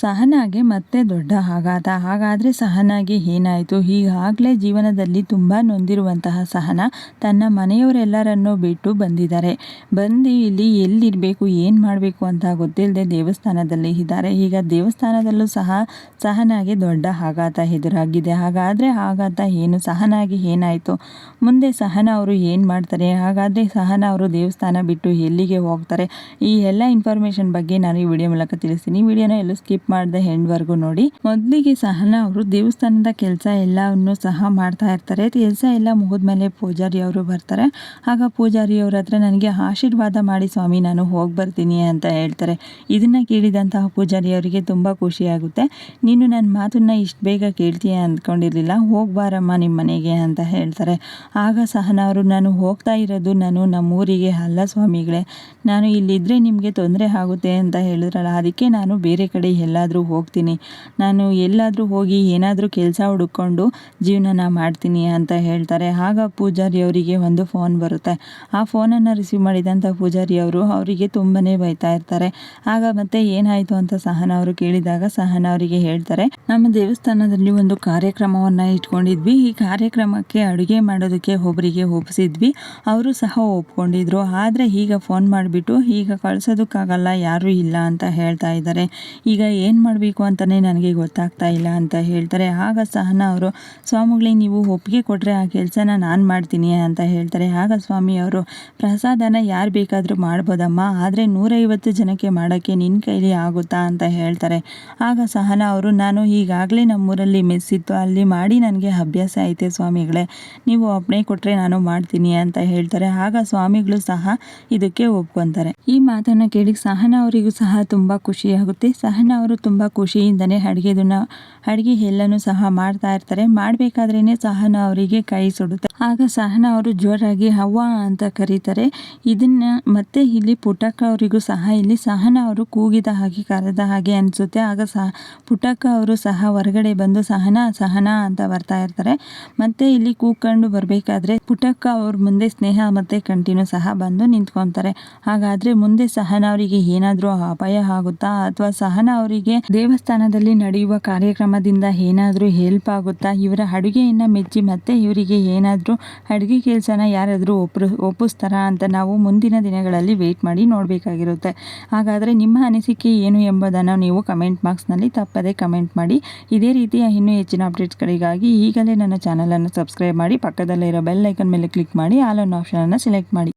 ಸಹನಾಗೆ ಮತ್ತೆ ದೊಡ್ಡ ಆಘಾತ. ಹಾಗಾದರೆ ಸಹನಾಗೆ ಏನಾಯಿತು? ಈಗಾಗಲೇ ಜೀವನದಲ್ಲಿ ತುಂಬ ನೊಂದಿರುವಂತಹ ಸಹನ ತನ್ನ ಮನೆಯವರೆಲ್ಲರನ್ನೂ ಬಿಟ್ಟು ಬಂದಿದ್ದಾರೆ. ಬಂದು ಇಲ್ಲಿ ಎಲ್ಲಿರಬೇಕು, ಏನು ಮಾಡಬೇಕು ಅಂತ ಗೊತ್ತಿಲ್ಲದೆ ದೇವಸ್ಥಾನದಲ್ಲಿ ಇದ್ದಾರೆ. ಈಗ ದೇವಸ್ಥಾನದಲ್ಲೂ ಸಹ ಸಹನಾಗೆ ದೊಡ್ಡ ಆಘಾತ ಎದುರಾಗಿದೆ. ಹಾಗಾದರೆ ಆಘಾತ ಏನು? ಸಹನಾಗಿ ಏನಾಯಿತು? ಮುಂದೆ ಸಹನ ಅವರು ಏನು ಮಾಡ್ತಾರೆ? ಹಾಗಾದರೆ ಸಹನ ಅವರು ದೇವಸ್ಥಾನ ಬಿಟ್ಟು ಎಲ್ಲಿಗೆ ಹೋಗ್ತಾರೆ? ಈ ಎಲ್ಲ ಇನ್ಫಾರ್ಮೇಷನ್ ಬಗ್ಗೆ ನಾನು ಈ ವಿಡಿಯೋ ಮೂಲಕ ತಿಳಿಸ್ತೀನಿ. ವಿಡಿಯೋನ ಎಲ್ಲೂ ಸ್ಕಿಪ್ ಮಾಡದೆ ಹೆಣ್ವರೆಗೂ ನೋಡಿ. ಮೊದಲಿಗೆ ಸಹನ ಅವರು ದೇವಸ್ಥಾನದ ಕೆಲಸ ಎಲ್ಲವನ್ನು ಸಹ ಮಾಡ್ತಾ ಇರ್ತಾರೆ. ಕೆಲಸ ಎಲ್ಲ ಮುಗಿದ್ಮೇಲೆ ಪೂಜಾರಿ ಅವರು ಬರ್ತಾರೆ. ಆಗ ಪೂಜಾರಿ ಅವ್ರ ಹತ್ರ ನನಗೆ ಆಶೀರ್ವಾದ ಮಾಡಿ ಸ್ವಾಮಿ, ನಾನು ಹೋಗಿ ಬರ್ತೀನಿ ಅಂತ ಹೇಳ್ತಾರೆ. ಇದನ್ನ ಕೇಳಿದಂತಹ ಪೂಜಾರಿ ಅವರಿಗೆ ತುಂಬ ಖುಷಿಯಾಗುತ್ತೆ ನೀನು ನನ್ನ ಮಾತನ್ನ ಇಷ್ಟು ಬೇಗ ಕೇಳ್ತೀಯ ಅಂದ್ಕೊಂಡಿರಲಿಲ್ಲ ಹೋಗ್ಬಾರಮ್ಮ ನಿಮ್ಮ ಮನೆಗೆ ಅಂತ ಹೇಳ್ತಾರೆ. ಆಗ ಸಹನ ಅವರು, ನಾನು ಹೋಗ್ತಾ ಇರೋದು ನಾನು ನಮ್ಮೂರಿಗೆ ಅಲ್ಲ ಸ್ವಾಮಿಗಳೇ. ನಾನು ಇಲ್ಲಿದ್ದರೆ ನಿಮಗೆ ತೊಂದರೆ ಆಗುತ್ತೆ ಅಂತ ಹೇಳಿದ್ರಲ್ಲ, ಅದಕ್ಕೆ ನಾನು ಬೇರೆ ಕಡೆ ಎಲ್ಲಾದರೂ ಹೋಗ್ತೀನಿ. ನಾನು ಎಲ್ಲಾದರೂ ಹೋಗಿ ಏನಾದರೂ ಕೆಲಸ ಹುಡುಕೊಂಡು ಜೀವನನ ಮಾಡ್ತೀನಿ ಅಂತ ಹೇಳ್ತಾರೆ. ಆಗ ಪೂಜಾರಿ ಅವರಿಗೆ ಒಂದು ಫೋನ್ ಬರುತ್ತೆ. ಆ ಫೋನನ್ನು ರಿಸೀವ್ ಮಾಡಿದಂಥ ಪೂಜಾರಿ ಅವರು ಅವರಿಗೆ ತುಂಬಾ ಬೈತಾ ಇರ್ತಾರೆ. ಆಗ ಮತ್ತೆ ಏನಾಯಿತು ಅಂತ ಸಹನ ಅವರು ಕೇಳಿದಾಗ ಸಹನ ಅವರಿಗೆ ಹೇಳ್ತಾರೆ, ನಮ್ಮ ದೇವಸ್ಥಾನದಲ್ಲಿ ಒಂದು ಕಾರ್ಯಕ್ರಮವನ್ನು ಇಟ್ಕೊಂಡಿದ್ವಿ. ಈ ಕಾರ್ಯಕ್ರಮಕ್ಕೆ ಅಡುಗೆ ಮಾಡೋದಕ್ಕೆ ಒಬ್ಬರಿಗೆ ಒಪ್ಪಿಸಿದ್ವಿ ಅವರು ಸಹ ಒಪ್ಕೊಂಡಿದ್ರು. ಆದರೆ ಈಗ ಫೋನ್ ಮಾಡಿಬಿಟ್ಟು ಈಗ ಕಳ್ಸೋದಕ್ಕಾಗಲ್ಲ, ಯಾರೂ ಇಲ್ಲ ಅಂತ ಹೇಳ್ತಾ ಇದ್ದಾರೆ. ಈಗ ಏನು ಮಾಡಬೇಕು ಅಂತಲೇ ನನಗೆ ಗೊತ್ತಾಗ್ತಾ ಇಲ್ಲ ಅಂತ ಹೇಳ್ತಾರೆ. ಆಗ ಸಹನ ಅವರು ಸ್ವಾಮಿಗಳಿಗೆ ನೀವು ಒಪ್ಪಿಗೆ ಕೊಟ್ಟರೆ ಆ ಕೆಲಸನ ನಾನು ಮಾಡ್ತೀನಿ ಅಂತ ಹೇಳ್ತಾರೆ. ಆಗ ಸ್ವಾಮಿ ಅವರು, ಪ್ರಸಾದನ ಯಾರು ಬೇಕಾದರೂ ಮಾಡ್ಬೋದಮ್ಮ. ಆದರೆ ನೂರೈವತ್ತು ಜನಕ್ಕೆ ಮಾಡೋಕ್ಕೆ ನಿನ್ನ ಕೈಲಿ ಆಗುತ್ತಾ ಅಂತ ಹೇಳ್ತಾರೆ. ಆಗ ಸಹನ ಅವರು, ನಾನು ಈಗಾಗಲೇ ನಮ್ಮೂರಲ್ಲಿ ಮೆಸ್ಸಿತ್ತು ಅಲ್ಲಿ ಮಾಡಿ ನನಗೆ ಅಭ್ಯಾಸ ಐತೆ ಸ್ವಾಮಿಗಳೇ. ನೀವು ಒಪ್ಪಣೆ ಕೊಟ್ಟರೆ ನಾನು ಮಾಡ್ತೀನಿ ಅಂತ ಹೇಳ್ತಾರೆ. ಆಗ ಸ್ವಾಮಿಗಳು ಸಹ ಇದಕ್ಕೆ ಒಪ್ಕೊತಾರೆ. ಈ ಮಾತನ್ನು ಕೇಳಿ ಸಹನ ಅವರಿಗೂ ಸಹ ತುಂಬ ಖುಷಿಯಾಗುತ್ತೆ. ಸಹನ ಅವರು ತುಂಬ ಖುಷಿಯಿಂದನೇ ಅಡುಗೆದನ್ನ, ಅಡುಗೆ ಎಲ್ಲನೂ ಸಹ ಮಾಡ್ತಾ ಇರ್ತಾರೆ. ಮಾಡಬೇಕಾದ್ರೇ ಸಹನ ಅವರಿಗೆ ಕೈ ಸುಡುತ್ತೆ. ಆಗ ಸಹನ ಅವರು ಜೋರಾಗಿ ಹವ್ವ ಅಂತ ಕರೀತಾರೆ. ಇದನ್ನ ಮತ್ತೆ ಇಲ್ಲಿ ಪುಟಕ್ಕ ಅವರಿಗೂ ಸಹ, ಇಲ್ಲಿ ಸಹನ ಅವರು ಕೂಗಿದ ಹಾಗೆ ಕರೆದ ಹಾಗೆ ಅನಿಸುತ್ತೆ. ಆಗ ಸಹ ಪುಟಕ್ಕ ಅವರು ಸಹ ಹೊರಗಡೆ ಬಂದು ಸಹನ ಸಹನ ಅಂತ ಬರ್ತಾ ಇರ್ತಾರೆ. ಮತ್ತೆ ಇಲ್ಲಿ ಕೂಗ್ಕೊಂಡು ಬರಬೇಕಾದ್ರೆ ಪುಟಕ್ಕ ಅವ್ರ ಮುಂದೆ ಸ್ನೇಹ ಮತ್ತೆ ಕಂಟಿನ್ಯೂ ಸಹ ಬಂದು ನಿಂತ್ಕೊತಾರೆ. ಹಾಗಾದ್ರೆ ಮುಂದೆ ಸಹನ ಅವರಿಗೆ ಏನಾದರೂ ಅಪಾಯ ಆಗುತ್ತಾ ಅಥವಾ ಸಹನ ಅವರಿಗೆ ದೇವಸ್ಥಾನದಲ್ಲಿ ನಡೆಯುವ ಕಾರ್ಯಕ್ರಮದಿಂದ ಏನಾದರೂ ಹೆಲ್ಪ್ ಆಗುತ್ತಾ? ಇವರ ಅಡುಗೆಯನ್ನ ಮೆಚ್ಚಿ ಮತ್ತೆ ಇವರಿಗೆ ಏನಾದರೂ ಅಡುಗೆ ಕೆಲಸನ ಯಾರಾದರೂ ಒಪ್ಪರು ಒಪ್ಪಿಸ್ತಾರಾ ಅಂತ ನಾವು ಮುಂದಿನ ದಿನಗಳಲ್ಲಿ ವೆಯ್ಟ್ ಮಾಡಿ ನೋಡಬೇಕಾಗಿರುತ್ತೆ. ಹಾಗಾದರೆ ನಿಮ್ಮ ಅನಿಸಿಕೆ ಏನು ಎಂಬುದನ್ನು ನೀವು ಕಮೆಂಟ್ ಬಾಕ್ಸ್ನಲ್ಲಿ ತಪ್ಪದೆ ಕಮೆಂಟ್ ಮಾಡಿ. ಇದೇ ರೀತಿಯ ಇನ್ನೂ ಹೆಚ್ಚಿನ ಅಪ್ಡೇಟ್ಸ್ಗಳಿಗಾಗಿ ಈಗಲೇ ನನ್ನ ಚಾನಲನ್ನು ಸಬ್ಸ್ಕ್ರೈಬ್ ಮಾಡಿ, ಪಕ್ಕದಲ್ಲಿರೋ ಬೆಲ್ ಐಕನ್ ಮೇಲೆ ಕ್ಲಿಕ್ ಮಾಡಿ ಆಲ್ ಆನ್ ಆಪ್ಷನನ್ನು ಸೆಲೆಕ್ಟ್ ಮಾಡಿ.